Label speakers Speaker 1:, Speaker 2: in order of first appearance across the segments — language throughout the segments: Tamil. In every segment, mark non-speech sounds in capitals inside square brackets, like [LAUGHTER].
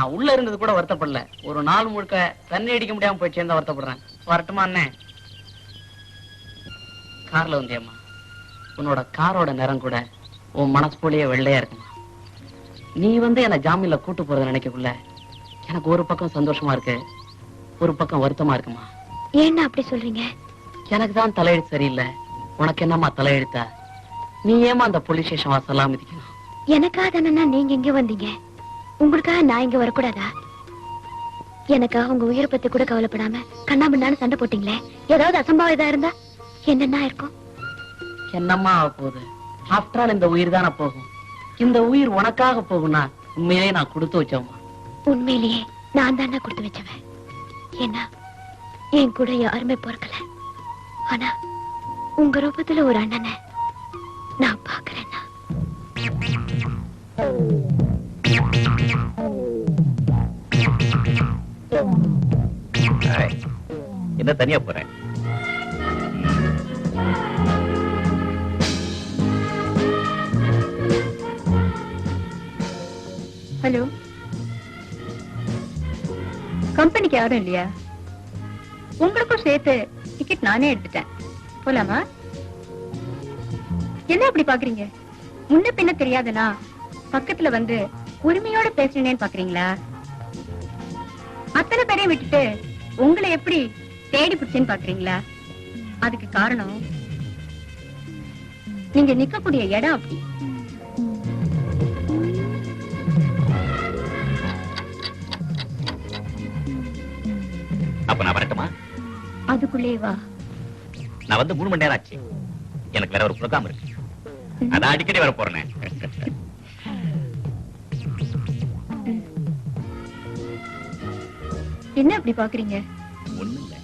Speaker 1: நான் உள்ள இருந்தது கூட வருத்தப்படல. ஒரு நாள் முழுக்க தண்ணி அடிக்க முடியாம போய் சேர்ந்தா வருத்தப்படுறேன். வரட்டுமா அண்ணே? கார்ல வந்தியம்மா. உன்னோட காரோட நிறம் கூட உன் மனசு போலயே வெள்ளையா இருக்குமா. நீ வந்து என்ன ஜாமீன்ல கூட்டு போறத நினைக்கக்குள்ள எனக்கு ஒரு பக்கம் சந்தோஷமா இருக்கு ஒரு பக்கம் வருத்தமா இருக்குமா.
Speaker 2: ஏன்னா அப்படி சொல்றீங்க?
Speaker 1: எனக்கு தான் தலையெழுத்து சரியில்லை. உனக்கு என்னம்மா தலையெழுத்தா? நீ ஏமா அந்த போலீஸ் ஸ்டேஷன் வாசலாம் மிதிக்கணும்?
Speaker 2: எனக்கா தானே நீங்க இங்க வந்தீங்க? உங்களுக்காக நான் இங்க வரக்கூடாதா? எனக்காக உங்க உயிரை பத்தி கூட கவலைப்படாம கண்ணாபின்னான்னு சண்டை போட்டீங்களே? ஏதாவது அசம்பாவிதம் இதா இருந்தா என்னென்ன இருக்கும்?
Speaker 1: என்னம்மா ஆக போகுது? ஆஃப்டர் ஆல் இந்த உயிர் தானே போகும். இந்த உயிர் உனக்காக போகும்னா உண்மையிலேயே நான் கொடுத்து வச்சோம்மா
Speaker 2: உண்மையிலேயே நான் தானே கொடுத்து வச்சவன். ஏன்னா என் கூட யாருமே பிறக்கல. ஆனா உங்க ரூபத்துல ஒரு அண்ணனை நான் பாக்குறேன்னா
Speaker 3: என்ன தனியா போறேன்
Speaker 4: ஹலோ கம்பெனிக்கு யாரும் இல்லையா? உங்களுக்கும் சேர்த்து டிக்கெட் நானே எடுத்துட்டேன். போலாமா? என்ன அப்படி பாக்குறீங்க? முன்ன பின்ன தெரியாதுனா? பக்கத்துல வந்து உரிமையோட பேசுறேன்னு பாக்குறீங்களா? அத்தனை பேரையும் விட்டுட்டு உங்களை எப்படி தேடி பிடிச்சேன்னு பாக்குறீங்களா? அதுக்கு காரணம் நீங்க நிக்கக்கூடிய இடம் அப்படி.
Speaker 3: அப்ப நான் வரட்டுமா?
Speaker 4: அதுக்குள்ளே வா.
Speaker 3: நான் வந்து மூணு மணி நேரம் ஆச்சு. எனக்கு வேற ஒரு ப்ரோக்ராம் இருக்கு. அதான் அடிக்கடி வர போறேன்.
Speaker 4: என்ன அப்படி பாக்குறீங்க?
Speaker 3: ஒண்ணு இல்ல.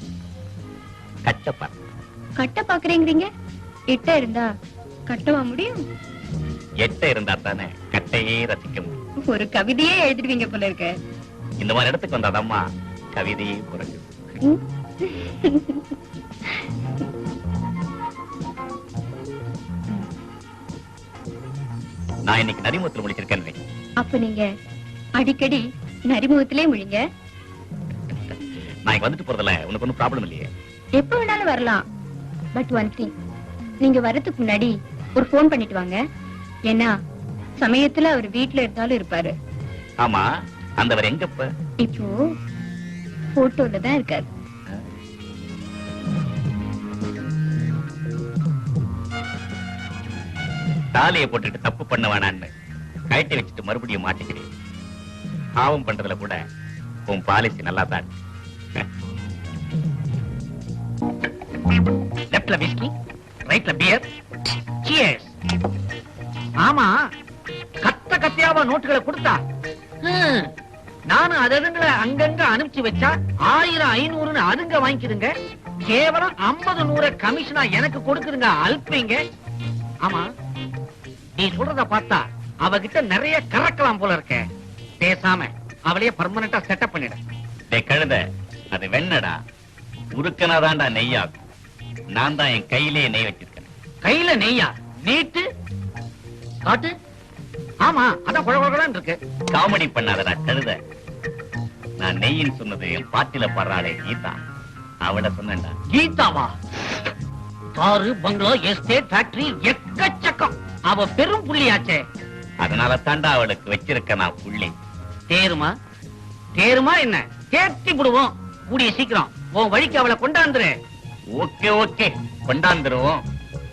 Speaker 4: கட்ட பாக்குறேங்கிறீங்க இட்ட இருந்தா கட்டவா முடியும்?
Speaker 3: எட்ட இருந்தா தானே கட்டையே ரசிக்க முடியும்.
Speaker 4: ஒரு கவிதையே எழுதிடுவீங்க போல இருக்க.
Speaker 3: இந்த மாதிரி இடத்துக்கு வந்தாதம்மா கவிதையே குறைஞ்சு? நான் இன்னைக்கு நரிமுகத்தில் முடிச்சிருக்கேன்
Speaker 4: அப்ப நீங்க அடிக்கடி நரிமுகத்திலே முழிங்க.
Speaker 3: நான் வந்துட்டு போறதுல உனக்கு ஒன்றும் ப்ராப்ளம் இல்லையே.
Speaker 4: எப்ப வேணாலும் வரலாம். பட் ஒன் திங் நீங்க வர்றதுக்கு முன்னாடி ஒரு ஃபோன் பண்ணிட்டு வாங்க. ஏன்னா சமயத்துல அவர் வீட்ல இருந்தாலும் இருப்பாரு.
Speaker 3: ஆமா அந்தவர் எங்க இப்ப
Speaker 4: இப்போ போட்டோல தான் இருக்காரு.
Speaker 3: தாலியை போட்டுட்டு தப்பு பண்ண வேணான்னு கழட்டி வச்சுட்டு மறுபடியும் மாட்டிக்கிறேன். பாவம் பண்றதுல கூட உன் பாலிசி நல்லா தான்
Speaker 1: லெப்ட்ல விஸ்கி ரைட்ல பியர் சியர்ஸ் ஆமா கத்த கத்தியாவா நோட்டுகளை கொடுத்தா? நானும் அததுங்களை அங்கங்க அனுப்பிச்சு வச்சா ஆயிரம் ஐநூறுன்னு அதுங்க வாங்கிக்குதுங்க. கேவலம் ஐம்பது நூறு கமிஷனா எனக்கு கொடுக்குதுங்க அல்பிங்க. ஆமா நீ சொல்றத பார்த்தா அவகிட்ட நிறைய கறக்கலாம் போல இருக்க. பேசாம அவளையே பர்மனண்டா செட்டப் பண்ணிட.
Speaker 3: கழுத அது வெண்ணடா. உருக்கனாதான்டா நெய்யாகும். நான் தான் என் கையிலேயே நெய் வச்சிருக்கேன்.
Speaker 1: கையில நெய்யா? நீட்டு. காட்டு. ஆமா அதான் குழ குழன்னு இருக்கு.
Speaker 3: காமெடி பண்ணாதடா கழுத. நான் நெய்யின்னு சொன்னது என் பாட்டில பாடுறாளே கீதா. அவட சொன்னேன்டா.
Speaker 1: கீதாவா? காரு பங்களா எஸ்டேட் ஃபேக்டரி எக்கச்சக்கம். அவ பெரும் புள்ளியாச்சே.
Speaker 3: அதனால தாண்டா அவளுக்கு வச்சிருக்க நான் புள்ளி.
Speaker 1: தேருமா? தேருமா என்ன? தேர்த்தி விடுவோம். கூடிய சீக்கிரம். உன் வழிக்கு அவளை கொண்டாந்துரு.
Speaker 3: Okay okay. கொண்டாந்துருவோம்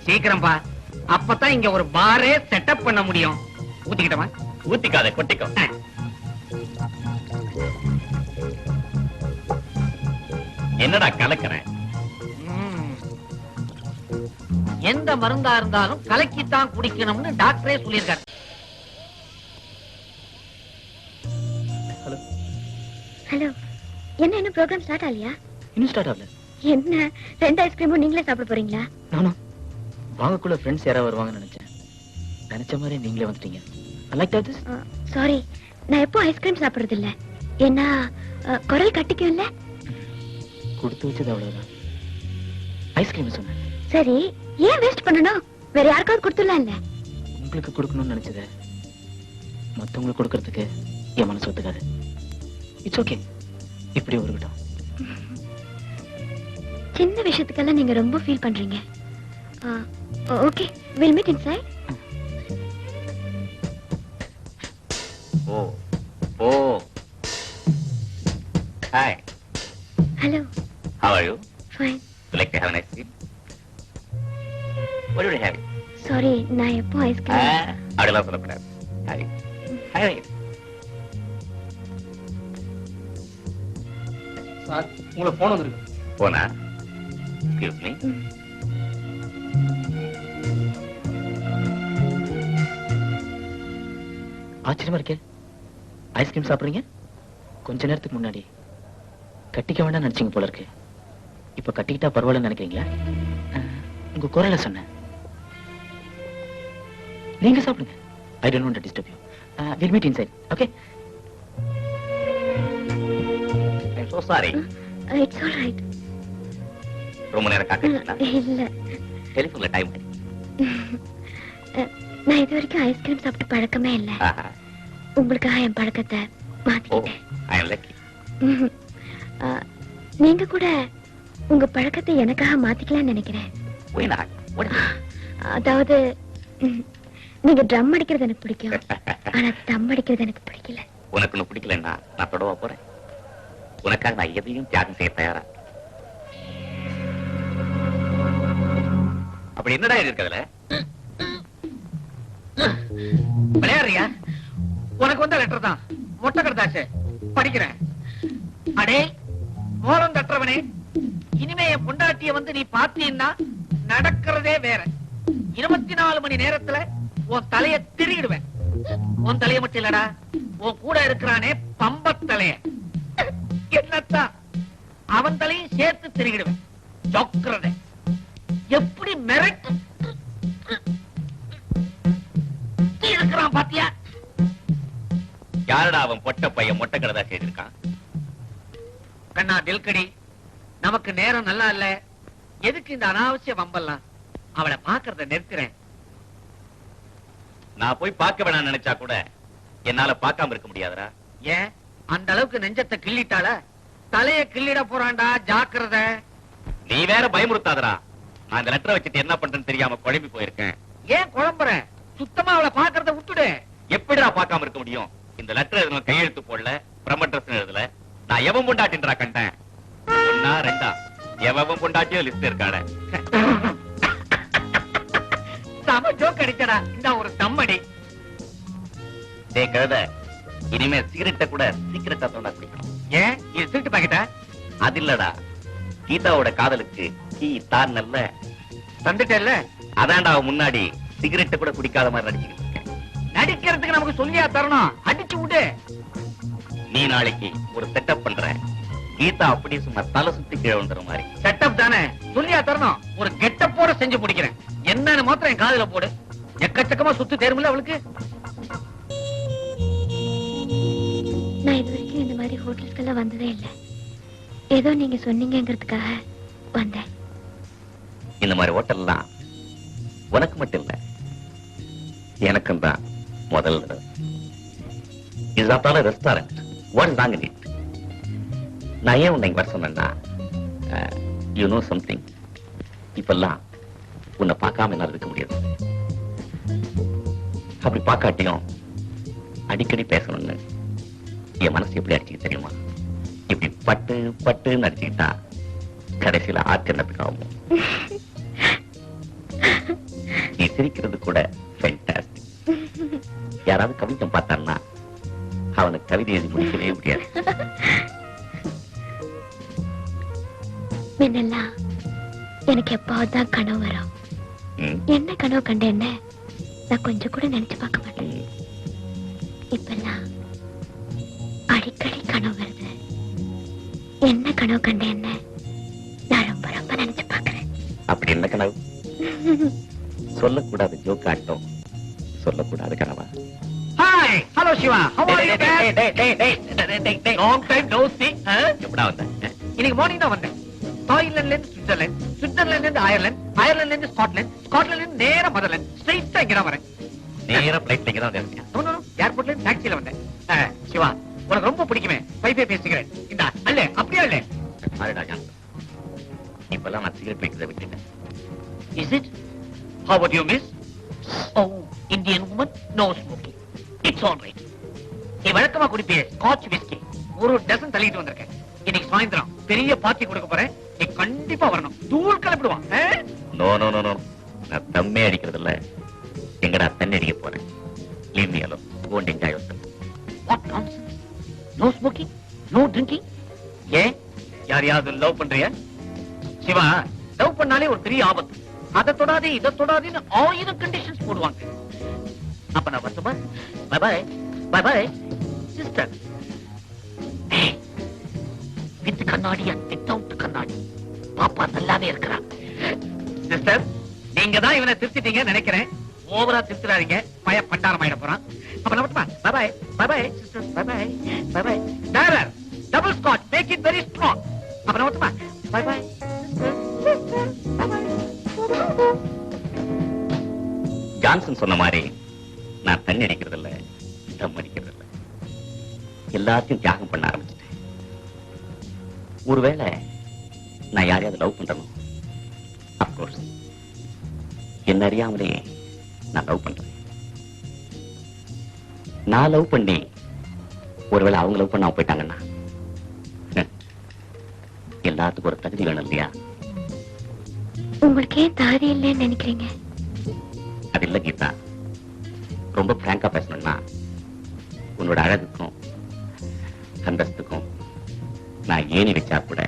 Speaker 1: சீக்கிரம் பா. அப்பதான் இங்க ஒரு பாரே செட்டப் பண்ண முடியும். ஊத்திக்கிட்டமா
Speaker 3: ஊத்திக்காத கொட்டிக்கோ. என்னடா கலக்கிறேன்
Speaker 1: எந்த மருந்தா இருந்தாலும் கலக்கித்தான் குடிக்கணும்னு டாக்டரே சொல்லியிருக்காரு.
Speaker 2: ஹலோ. என்ன இன்னும் ப்ரோக்ராம் ஸ்டார்ட் ஆகலையா?
Speaker 5: இன்னும் ஸ்டார்ட் ஆகல.
Speaker 2: என்ன? ரெண்டு ஐஸ்கிரீமும் நீங்களே சாப்பிட போறீங்களா?
Speaker 5: நானா? வாங்கக்குள்ள ஃப்ரெண்ட்ஸ் யாராவது வருவாங்கன்னு நினைச்சேன். நினைச்ச மாதிரி நீங்களே வந்துட்டீங்க. லைக் தட் திஸ்
Speaker 2: சாரி நான் எப்போ ஐஸ்கிரீம் சாப்பிடுறது இல்ல ஏன்னா குரல் கட்டிக்கும் இல்ல
Speaker 5: கொடுத்து வச்சது அவ்வளவுதான். ஐஸ்கிரீம் சொன்னேன்.
Speaker 2: சரி ஏன் வேஸ்ட் பண்ணணும்? வேற யாருக்காவது கொடுத்துடலாம் இல்ல
Speaker 5: உங்களுக்கு கொடுக்கணும்னு நினைச்சத மத்தவங்களுக்கு கொடுக்கறதுக்கு என் மனசு ஒத்துக்காது. இட்ஸ் ஓகே இப்படி இருக்கட்டும் [LAUGHS]
Speaker 2: சின்ன விஷயத்துக்கெல்லாம் நீங்க ரொம்ப ஃபீல் பண்றீங்க. Okay will meet inside
Speaker 3: oh oh. Hi
Speaker 2: hello
Speaker 3: how are you
Speaker 2: fine
Speaker 3: you like to have nice sleep what do you have?
Speaker 2: Sorry நான் எப்போ
Speaker 3: ஆ,
Speaker 2: ஐஸ்கிரீம்
Speaker 3: அப்படிலாம் சொல்லக்கூடாது. ஹாய் ஹாய்
Speaker 6: சார் உங்களுக்கு போன் வந்திருக்கு.
Speaker 3: போனா எக்ஸ்கியூஸ் மீ
Speaker 5: ஆச்சரியமா இருக்கே. ஐஸ்கிரீம் சாப்பிடுறீங்க? கொஞ்ச நேரத்துக்கு முன்னாடி. கட்டிக்க வேண்டாம் நினைச்சீங்க போல இருக்கு. இப்ப கட்டிக்கிட்டா பரவாயில்லன்னு நினைக்கிறீங்களா? உங்க குரலை சொன்னேன். நீங்க சாப்பிடுங்க. I don't want to disturb you will meet inside okay
Speaker 3: I'm so sorry
Speaker 2: it's all right
Speaker 3: ரொம்ப நேரம் காக்கா
Speaker 2: இல்ல.
Speaker 3: டெலிஃபோன்ல டைம்
Speaker 2: நான் இது வரைக்கும் ஐஸ்கிரீம் சாப்பிட்டு பழக்கமே இல்ல. உங்களுக்காக என் பழக்கத்தை மாத்திக்கிட்டேன். நீங்க கூட உங்க பழக்கத்தை எனக்காக மாத்திக்கலாம்னு நினைக்கிறேன். அதாவது நீங்க ட்ரம் அடிக்கிறது எனக்கு பிடிக்கும். [LAUGHS] ஆனா தம் அடிக்கிறது எனக்கு பிடிக்கல.
Speaker 3: உனக்கு பிடிக்கலன்னா நான் தொடவா போறேன். உனக்காக நான் எதையும் தியாகம் செய்ய தயாரா? அப்படி என்னடா
Speaker 1: விளையாடுறியா? உனக்கு வந்த லெட்டர் தான். மொட்டை கடுதாச்சு. படிக்கிறேன். அடே மோளம் தட்டுறவனே இனிமே என் பொண்டாட்டிய வந்து நீ பார்த்தீன்னா நடக்கிறதே வேற. இருபத்தி நாலு மணி நேரத்துல உன் தலைய திருகிடுவேன் உன் தலைய மட்டும் இல்லடா. உன் கூட இருக்கிறானே பம்பத்தலைய என்னத்தான் அவன் தலையும் சேர்த்து திருகிடுவேன் ஜொக்கிறத எப்படி மிரட்டு இருக்கிறான் பாத்தியா?
Speaker 3: யாரடா அவன் பொட்ட பையன்? மொட்டை கடதா செய்திருக்கான்.
Speaker 1: கண்ணா தில்கடி நமக்கு நேரம் நல்லா இல்ல. எதுக்கு இந்த அனாவசிய வம்பெல்லாம்? அவளை பாக்குறத நிறுத்துறேன்.
Speaker 3: நான் போய் பார்க்க வேணாம்னு நினைச்சா கூட என்னால பார்க்காம இருக்க முடியாதுடா.
Speaker 1: ஏன் அந்த அளவுக்கு நெஞ்சத்தை கிள்ளிட்டால தலைய கிள்ளிட போறான்டா ஜாக்கிரத.
Speaker 3: நீ வேற பயமுறுத்தாதடா. இந்த லெட்டரை வச்சுட்டு என்ன பண்றேன்னு தெரியாம குழம்பி போயிருக்கேன்.
Speaker 1: ஏன் குழம்புற? சுத்தமா அவளை பாக்குறத விட்டுடு.
Speaker 3: எப்படிடா பார்க்காம இருக்க முடியும்? இந்த லெட்டர் கையெழுத்து போடல பிரமட்ரஸ் எழுதல. நான் எவன் பொண்டாட்டின்றா கண்டேன்? ஒன்னா ரெண்டா? எவன் பொண்டாட்டியோ லிஸ்ட் இருக்காட
Speaker 1: சம ஜோக் அடிச்சடா. இந்த ஒரு தம்மடி
Speaker 3: டே கழுத இனிமே சிகரெட்டை கூட சீக்கிரட்டா தோண்டா குடிக்கணும்.
Speaker 1: ஏன்? இது திருட்டு பாக்கிட்ட
Speaker 3: அது இல்லடா. கீதாவோட காதலுக்கு தான் நல்ல
Speaker 1: தந்துட்டல்ல
Speaker 3: அதான்டா முன்னாடி. சிகரெட்டை கூட குடிக்காத மாதிரி நடிச்சுக்கிட்டு இருக்கேன்.
Speaker 1: நடிக்கிறதுக்கு நமக்கு சொல்லியா தரணும். அடிச்சு விடு.
Speaker 3: நீ நாளைக்கு ஒரு செட்டப் பண்ற. கீதா அப்படியே சும்மா தலை சுத்தி கீழே வந்துற மாதிரி.
Speaker 1: செட்டப் தானே? சொல்லியா தரணும். ஒரு கெட்டப்போட செஞ்சு முடிக்கிறேன் என்னன்னு மாத்திரம் என் காதுல போடு. எக்கச்சக்கமா சுத்து தேருமில்ல அவளுக்கு?
Speaker 2: நான் இது வரைக்கும் இந்த மாதிரி ஹோட்டல்ஸ்க்கெல்லாம் வந்ததே இல்லை. ஏதோ நீங்க சொன்னீங்கங்கிறதுக்காக வந்தேன்.
Speaker 3: இந்த மாதிரி ஹோட்டல்லாம் உனக்கு மட்டும் இல்ல. எனக்கும் தான் முதல் இது சாப்பிட்டாலும் ரெஸ்டாரண்ட் வாட் இஸ் நீட் நான் ஏன் உன்னை வர சொன்னேன்னா யூ நோ சம்திங் இப்பெல்லாம் உன்னை பார்க்காம என்னால இருக்க முடியாது. அப்படி பார்க்காட்டியும் அடிக்கடி பேசணும்னு என் மனசு எப்படி அடிச்சுக்க தெரியுமா? இப்படி பட்டு பட்டுன்னு அடிச்சுக்கிட்டா கடைசியில ஆச்சரியத்துக்கு ஆகும் சிரிக்கிறது கூட ஃபென்டாஸ்டிக் யாராவது கவிஞம் பார்த்தான்னா அவனுக்கு கவிதை எழுதி முடிக்கவே முடியாது.
Speaker 2: முன்னெல்லாம் எனக்கு எப்பாவது தான் கனவு வரும். என்ன கனவு கண்டேன்னு நான் கொஞ்சம் கூட நினைச்சு பார்க்க மாட்டேன். இப்பெல்லாம் அடிக்கடி கனவு வருது. என்ன கனவு கண்டேன்னு நான் ரொம்ப ரொம்ப நினைச்சு பார்க்கறேன்.
Speaker 3: அப்படி என்ன கனவு? [LAUGHS] சொல்லக்கூடாது ஜோக் ஆட்டம். சொல்லக்கூடாது கனவா
Speaker 1: hi hello Shiva how are you
Speaker 3: டேய்? டேய், டேய், டேய், டேய், டேய்,
Speaker 1: time no see ஆ?
Speaker 3: எப்படா வந்த?
Speaker 1: இன்னைக்கு மார்னிங் தான் வந்தேன். தாய்லாந்துல இருந்து சுவிட்சர்லாந்து சுவிட்சர்லாந்துல இருந்து அயர்லாந்து அயர்லாந்துல இருந்து ஸ்காட்லாந்து ஸ்காட்லாந்துல இருந்து நேரா மதர்லாந்து ஸ்ட்ரைட்டா இங்க தான் வரேன்
Speaker 3: நேரா பிளைட்ல இங்க தான் இருக்கேன்
Speaker 1: ஏர்போர்ட்ல இருந்து டாக்ஸில வந்தேன். சிவா உனக்கு ரொம்ப பிடிக்குமே வைஃபை பேசுகிறேன் இந்த அல்ல அப்படியே
Speaker 3: சாரிடா ஜான் இப்பெல்லாம் நான் சிகரெட் வைக்கிறத விட்டுட்டேன்
Speaker 1: is it how would you miss? Oh Indian woman no smoking it's all right நீ வழக்கமா குடிப்பிய ஸ்காட்ச் விஸ்கி ஒரு டசன் தள்ளிட்டு வந்திருக்கேன். இன்னைக்கு சாயந்தரம் பெரிய பார்ட்டி கொடுக்க போறேன். நீ கண்டிப்பா வரணும். தூள் கிளப்பிடுவான்?
Speaker 3: நோ நோ நோ நோ நான் தம்மே அடிக்கிறது இல்ல எங்கடா தண்ணி அடிக்க போறேன்? Leave me alone go and enjoy your
Speaker 1: What nonsense? No smoking? No drinking? ஏன்? யாரையாவது லவ் பண்றியா? சிவா லவ் பண்ணாலே ஒரு பெரிய ஆபத்து. அதை தொடாதே இதை தொடாதேன்னு ஆயிரம் கண்டிஷன்ஸ் போடுவாங்க. அப்ப நான் வரட்டுமா bye bye bye bye sister with கண்ணாடி வித்தவுட் கண்ணாடி. பாப்பா நல்லாவே இருக்கிறா. சிஸ்டர் நீங்க தான் இவனை திருத்திட்டீங்க நினைக்கிறேன். ஓவரா திருத்துறாதீங்க பய பண்டாரம் ஆயிட போறான். அப்ப நான் வரட்டுமா bye bye bye sister bye bye bye bye double scotch make it very strong அப்ப நான் வரட்டுமா பை பை
Speaker 3: ஜான்சன் சொன்ன மாதிரி நான் தண்ணி அடிக்கிறது இல்ல தம் அடிக்கிறது இல்ல எல்லாத்தையும் தியாகம் பண்ண ஆரம்பிச்சிட்டேன். ஒருவேளை நான் யாரையாவது லவ் பண்றணும் அப்கோர்ஸ் என்ன அறியாமலே நான் லவ் பண்றேன். நான் லவ் பண்ணி ஒருவேளை அவங்க லவ் பண்ண போயிட்டாங்கன்னா எல்லாத்துக்கும் ஒரு தகுதி வேணும் இல்லையா?
Speaker 2: உங்களுக்கு ஏன் இல்லைன்னு நினைக்கிறீங்க.
Speaker 3: இல்ல கீதா. ரொம்ப பிராங்கா பேசணும்னா உன்னோட அழகுக்கும் அந்தஸ்துக்கும் நான் ஏணி வச்சா கூட